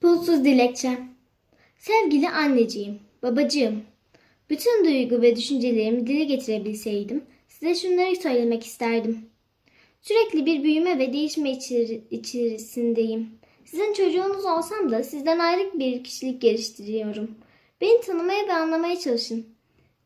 Pulsuz dilekçe. Sevgili anneciğim, babacığım. Bütün duygu ve düşüncelerimi dile getirebilseydim size şunları söylemek isterdim. Sürekli bir büyüme ve değişme içeri- içerisindeyim. Sizin çocuğunuz olsam da sizden ayrı bir kişilik geliştiriyorum. Beni tanımaya ve anlamaya çalışın.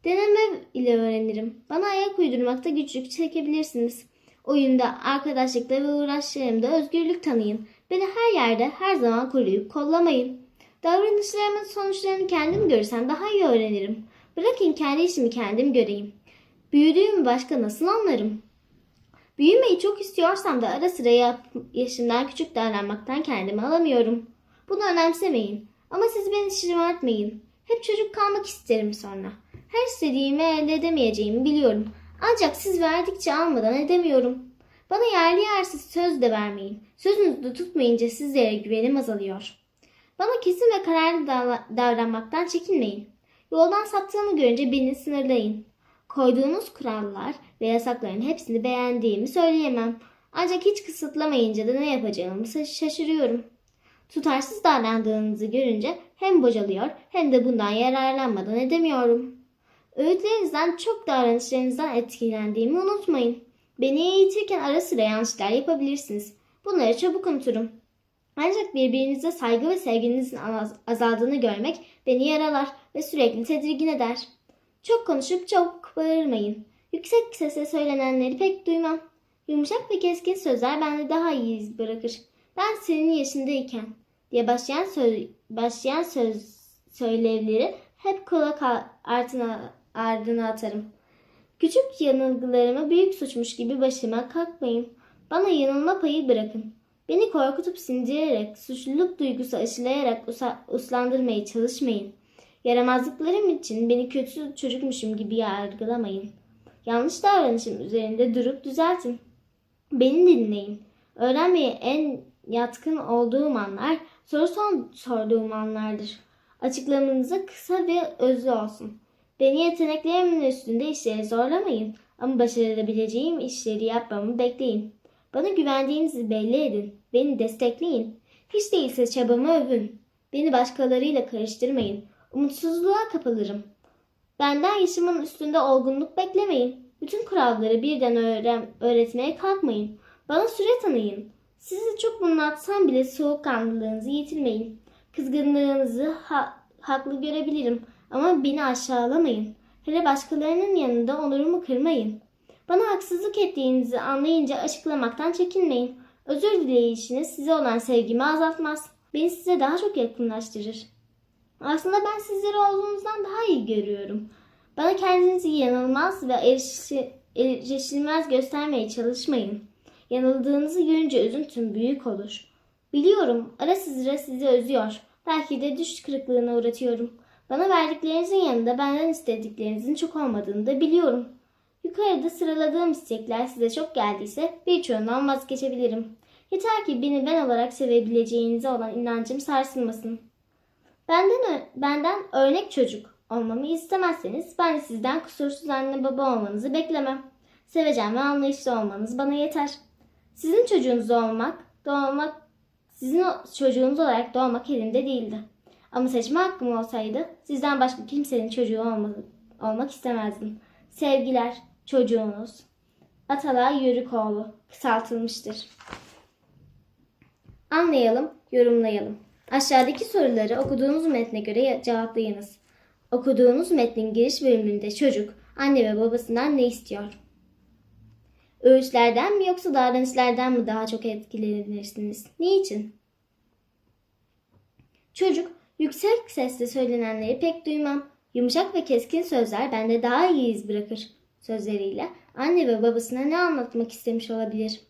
Deneme ile öğrenirim. Bana ayak uydurmakta güçlük çekebilirsiniz. Oyunda, arkadaşlıkta ve uğraşlarımda özgürlük tanıyın. Beni her yerde, her zaman koruyup kollamayın. Davranışlarımın sonuçlarını kendim görsem daha iyi öğrenirim. Bırakın kendi işimi kendim göreyim. Büyüdüğümü başka nasıl anlarım? Büyümeyi çok istiyorsam da ara sıra yap- yaşımdan küçük davranmaktan kendimi alamıyorum. Bunu önemsemeyin. Ama siz beni şımartmayın. Hep çocuk kalmak isterim sonra. Her istediğimi elde edemeyeceğimi biliyorum. Ancak siz verdikçe almadan edemiyorum. Bana yerli yersiz söz de vermeyin. Sözünüzü tutmayınca sizlere güvenim azalıyor. Bana kesin ve kararlı davra- davranmaktan çekinmeyin. Yoldan saptığımı görünce beni sınırlayın. Koyduğunuz kurallar ve yasakların hepsini beğendiğimi söyleyemem. Ancak hiç kısıtlamayınca da ne yapacağımı şaş- şaşırıyorum. Tutarsız davrandığınızı görünce hem bocalıyor hem de bundan yararlanmadan edemiyorum. Öğütlerinizden çok davranışlarınızdan etkilendiğimi unutmayın. Beni eğitirken ara sıra yanlışlar yapabilirsiniz. Bunları çabuk unuturum. Ancak birbirinize saygı ve sevginizin az- azaldığını görmek beni yaralar ve sürekli tedirgin eder. Çok konuşup çok bağırmayın. Yüksek sesle söylenenleri pek duymam. Yumuşak ve keskin sözler bende daha iyi iz bırakır. Ben senin yaşındayken diye başlayan söz, başlayan söz söylevleri hep kulak ardına, ardına atarım. Küçük yanılgılarımı büyük suçmuş gibi başıma kalkmayın. Bana yanılma payı bırakın. Beni korkutup sindirerek, suçluluk duygusu aşılayarak uslandırmaya çalışmayın. Yaramazlıklarım için beni kötü çocukmuşum gibi yargılamayın. Yanlış davranışım üzerinde durup düzeltin. Beni dinleyin. Öğrenmeye en yatkın olduğum anlar soru son sorduğum anlardır. Açıklamanıza kısa ve özlü olsun. Beni yeteneklerimin üstünde işleri zorlamayın ama başarabileceğim işleri yapmamı bekleyin. Bana güvendiğinizi belli edin. Beni destekleyin. Hiç değilse çabamı övün. Beni başkalarıyla karıştırmayın. Umutsuzluğa kapılırım. Benden yaşımın üstünde olgunluk beklemeyin. Bütün kuralları birden öğren öğretmeye kalkmayın. Bana süre tanıyın. Sizi çok bunaltsam bile soğukkanlılığınızı yitirmeyin. Kızgınlığınızı ha- haklı görebilirim ama beni aşağılamayın. Hele başkalarının yanında onurumu kırmayın. Bana haksızlık ettiğinizi anlayınca açıklamaktan çekinmeyin. Özür dileyişiniz size olan sevgimi azaltmaz. Beni size daha çok yakınlaştırır. Aslında ben sizleri olduğunuzdan daha iyi görüyorum. Bana kendinizi yanılmaz ve erişi- erişilmez göstermeye çalışmayın. Yanıldığınızı görünce üzüntüm büyük olur. Biliyorum ara sıra sizi özüyor. Belki de düş kırıklığına uğratıyorum. Bana verdiklerinizin yanında benden istediklerinizin çok olmadığını da biliyorum. Yukarıda sıraladığım istekler size çok geldiyse birçoğundan vazgeçebilirim. Yeter ki beni ben olarak sevebileceğinize olan inancım sarsılmasın. Benden, benden örnek çocuk olmamı istemezseniz ben de sizden kusursuz anne baba olmanızı beklemem. Sevecen ve anlayışlı olmanız bana yeter. Sizin çocuğunuz olmak, doğmak, sizin çocuğunuz olarak doğmak elimde değildi. Ama seçme hakkım olsaydı sizden başka kimsenin çocuğu olma, olmak istemezdim. Sevgiler, çocuğunuz. Atalay Yörükoğlu kısaltılmıştır. Anlayalım, yorumlayalım. Aşağıdaki soruları okuduğunuz metne göre cevaplayınız. Okuduğunuz metnin giriş bölümünde çocuk anne ve babasından ne istiyor? Öğütlerden mi yoksa davranışlardan mı daha çok etkilenirsiniz? Niçin? Çocuk yüksek sesle söylenenleri pek duymam. Yumuşak ve keskin sözler bende daha iyi iz bırakır. Sözleriyle anne ve babasına ne anlatmak istemiş olabilir?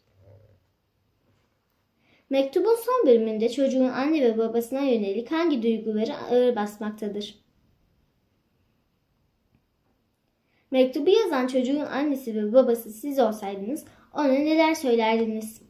Mektubun son bölümünde çocuğun anne ve babasına yönelik hangi duyguları ağır basmaktadır? Mektubu yazan çocuğun annesi ve babası siz olsaydınız ona neler söylerdiniz?